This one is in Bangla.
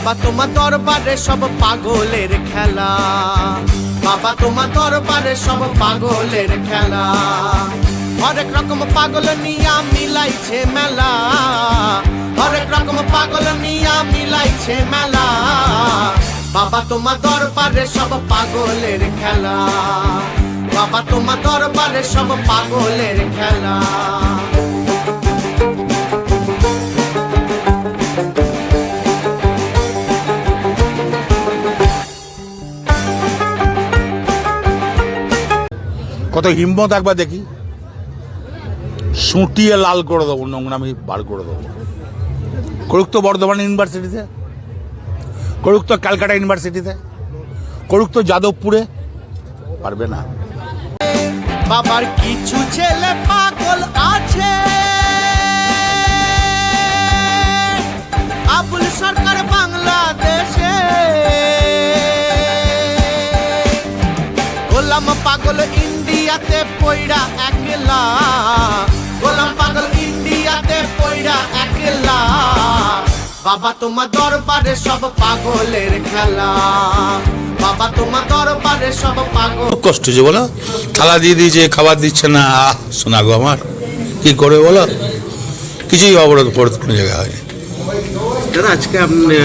বাবা, তোমার দরবারে সব পাগলের খেলা। বাবা, তোমার দরবারে সব পাগলের খেলা। হরেক রকম পাগল নিয়া মিলাইছে মেলা। হরেক রকম পাগল নিয়া মিলাইছে মেলা। বাবা, তোমার দরবারে সব পাগলের খেলা। বাবা, তোমার দরবারে সব পাগলের খেলা। কত হিম্মত একবার দেখি। সুটিয়ে লাল করে দেবো নোংরামি বার করে দেবো। করুক তো বর্ধমান ইউনিভার্সিটিতে করুক তো ক্যালকাটা ইউনিভার্সিটিতে করুক তো যাদবপুরে, পারবে না। বাবার কিছু ছেলে পাগল আছে। আবুল সরকার বাংলাদেশে গোলাম পাগল ইন্ডিয়াতে পয়রা একলা। গোলাম পাগল ইন্ডিয়াতে পয়রা একলা। বাবা তোমার দরবারে সব পাগলের খেলা। বাবা তোমার দরবারে সব পাগল কষ্ট যে বলো। থালা দিয়ে দিয়েছে খাবার দিচ্ছে না। আহ শোনা গো আমার কি করে বলো? কিছুই অবরোধ করে কোনো জায়গায় হয়নি। দাদা আজকে আপনি